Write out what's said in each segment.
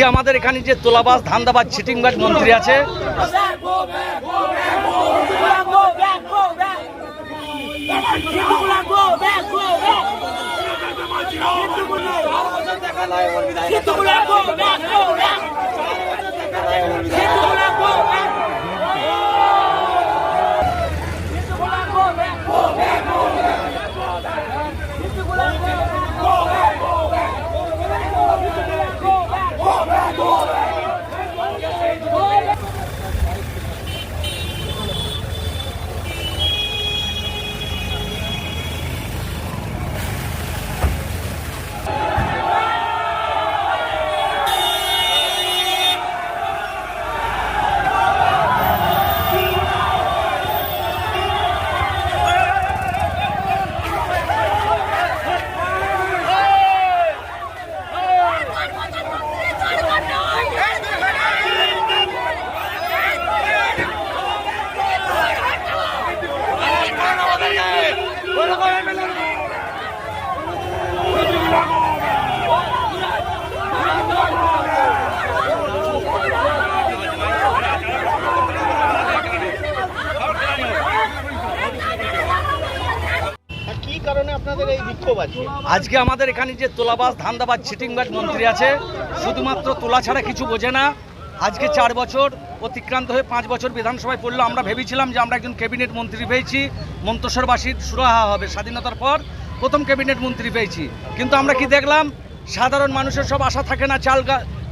কি আমাদের এখানে যে তোলাবাস ধান্দাবাজ ছিটিংবাজ মন্ত্রী আছে আজকে আমাদের এখানে যে তোলাবাস ধান্দাবাজ চিটিংবাজ মন্ত্রী আছে, শুধুমাত্র তোলা ছাড়া কিছু বোঝে না। আজকে চার বছর অতিক্রান্ত হয়ে পাঁচ বছর বিধানসভায় পড়ল। আমরা ভেবেছিলাম যে আমরা একজন ক্যাবিনেট মন্ত্রী পেয়েছি মন্ত্রসরবাসীর সুরাহা হবে স্বাধীনতার পর প্রথম ক্যাবিনেট মন্ত্রী পেয়েছি। কিন্তু আমরা কি দেখলাম? সাধারণ মানুষের সব আশা থাকে না, চাল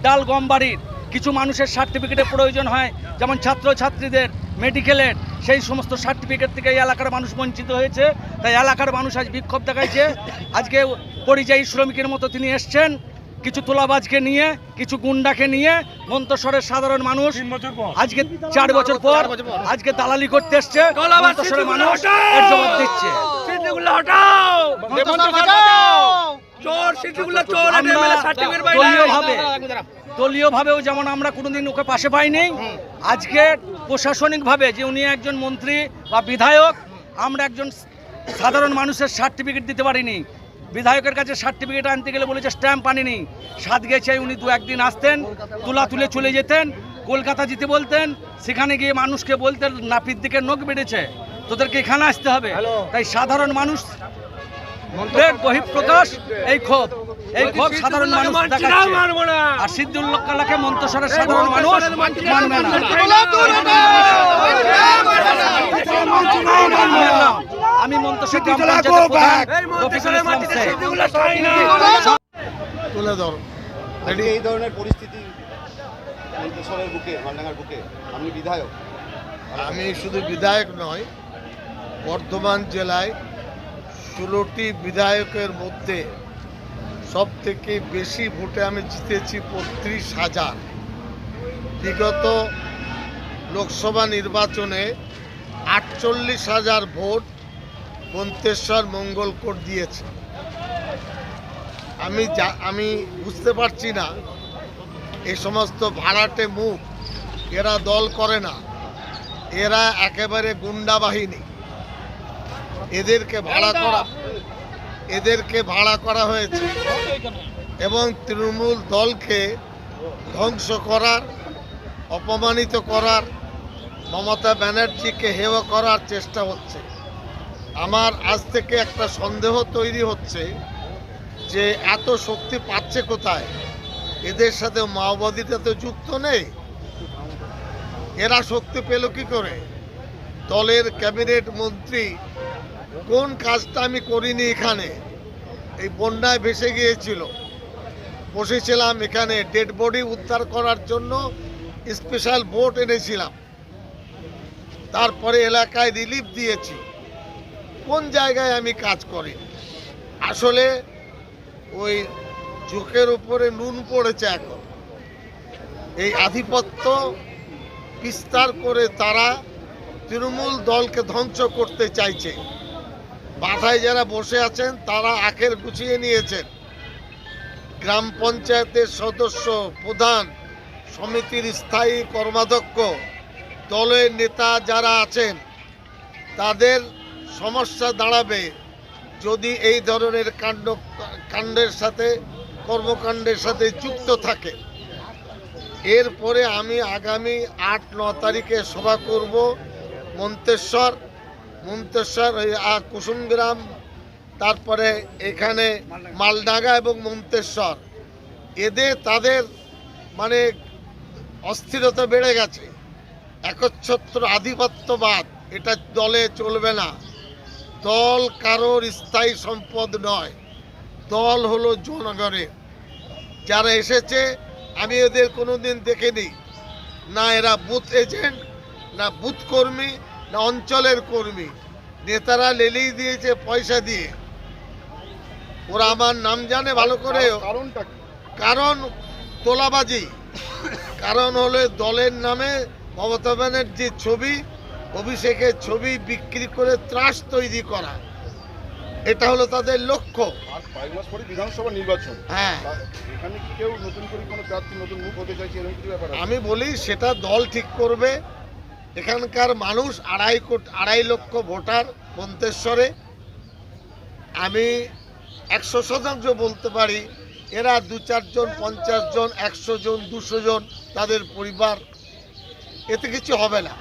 ডাল গম বাড়ির। কিছু মানুষের সার্টিফিকেটের প্রয়োজন হয়, যেমন ছাত্র ছাত্রীদের মেডিকেলের সেই সমস্ত সার্টিফিকেট থেকে এই এলাকার মানুষ বঞ্চিত হয়েছে। তাই এলাকার মানুষ আজ বিক্ষোভ দেখাইছে। আজকে পরিযায়ী শ্রমিকের মতো তিনি এসছেন। কিছু তোলাবাজকে নিয়ে কিছু গুন্ডাকে নিয়ে মন্তসরের সাধারণ মানুষ আজকে চার বছর পর আজকে দালালি করতে এসছে। মানুষ এর জবাব দিচ্ছে। দলীয়ভাবে দলীয়ভাবেও যেমন আমরা কোনোদিন ওকে পাশে পাইনি আজকে প্রশাসনিকভাবে যে উনি একজন মন্ত্রী বা বিধায়ক আমরা একজন সাধারণ মানুষের সার্টিফিকেট দিতে পারিনি। বিধায়কের কাছে সার্টিফিকেট আনতে গেলে বলেছে স্ট্যাম্প আনিনি। সাত গেছে উনি দু একদিন আসতেন তুলা তুলে চলে যেতেন কলকাতা যেতে বলতেন সেখানে গিয়ে মানুষকে বলতেন নাপির দিকে নখ বেড়েছে তোদেরকে এখানে আসতে হবে। তাই সাধারণ মানুষ বহিঃপ্রকাশ এই ক্ষোভ এই ক্ষোভ সাধারণ মানুষ আর সিদ্দুল্লাহ কালাকে মন্তসরের সাধারণ মানুষ মানবে না। আমি। তুলে ধরো। এই ধরনের পরিস্থিতি বুকে মালডাঙ্গার বুকে। আপনি বিধায়ক। আমি শুধু বিধায়ক নয় বর্ধমান জেলায় ষোলোটি বিধায়কের মধ্যে সব থেকে বেশি ভোটে আমি জিতেছি বত্রিশ হাজার। বিগত লোকসভা নির্বাচনে আটচল্লিশ হাজার ভোট মন্তেশ্বর মঙ্গলকোট দিয়েছে। আমি যা, আমি বুঝতে পারছি না এই সমস্ত ভাড়াটে মুখ, এরা দল করে না, এরা একেবারে গুন্ডা বাহিনী। এদেরকে ভাড়া করা এদেরকে ভাড়া করা হয়েছে। এবং তৃণমূল দলকে ধ্বংস করার অপমানিত করার মমতা ব্যানার্জিকে হেয় করার চেষ্টা হচ্ছে। আমার আজ থেকে একটা সন্দেহ তৈরি হচ্ছে যে এত শক্তি পাচ্ছে কোথায়? এদের সাথে মাওবাদীটা তো যুক্ত নেই। এরা শক্তি পেল কি করে? দলের ক্যাবিনেট মন্ত্রী কোন কাজটা আমি করিনি এখানে? এই বন্যায় ভেসে গিয়েছিল। বসেছিলাম এখানে ডেড বডি উদ্ধার করার জন্য স্পেশাল বোট এনেছিলাম। তারপরে এলাকায় রিলিফ দিয়েছি। কোন জায়গায় আমি কাজ করি? আসলে ওই চোখের উপরে নুন পড়েছে এখন। এই আধিপত্য বিস্তার করে তারা তৃণমূল দলকে ধ্বংস করতে চাইছে। মাথায় যারা বসে আছেন, তারা আখের গুছিয়ে নিয়েছেন। গ্রাম পঞ্চায়েতের সদস্য, প্রধান, সমিতির স্থায়ী কর্মাধ্যক্ষ, দলের নেতা যারা আছেন, তাদের সমস্যা দাঁড়াবে যদি এই ধরনের কাণ্ড, কাণ্ডের সাথে, কর্মকাণ্ডের সাথে যুক্ত থাকে। এরপরে আমি আগামী আট, ন তারিখে সভা করব মন্তেশ্বর। মন্তেশ্বর কুসুমগ্রাম, তারপরে এখানে মালডাঙ্গা এবং মন্তেশ্বর এদের তাদের মানে অস্থিরতা বেড়ে গেছে। একচ্ছত্র আধিপত্যবাদ, এটা দলে চলবে না। দল কারোর স্থায়ী সম্পদ নয়। দল হলো জনগণের। যারা এসেছে, আমি এদের কোনোদিন দেখিনি। না এরা বুথ এজেন্ট, না বুথ কর্মী না অঞ্চলের কর্মী। নেতারা লেলিয়ে দিয়েছে পয়সা দিয়ে। ওরা আমার নাম জানে ভালো করে। কারণটা কারণ তোলাবাজি। কারণ হলো দলের নামে মমতা ব্যানার্জির ছবি অভিষেকের ছবি বিক্রি করে ত্রাস তৈরি করা। এটা হলো তাদের লক্ষ্য। আর কয়েক মাস পরে বিধানসভা নির্বাচন। হ্যাঁ। এখানে কেউ নতুন করে কোনো প্রার্থী নতুন মুখ হতে চাইছে এরকম ব্যাপার আমি বলি সেটা দল ঠিক করবে এখানকার মানুষ আড়াই কোটি, আড়াই লক্ষ ভোটার মন্তেশ্বরে। আমি একশো শতাংশ বলতে পারি, এরা দু চারজন, পঞ্চাশ জন, একশো জন, দুশো জন তাদের পরিবার। এতে কিছু হবে না।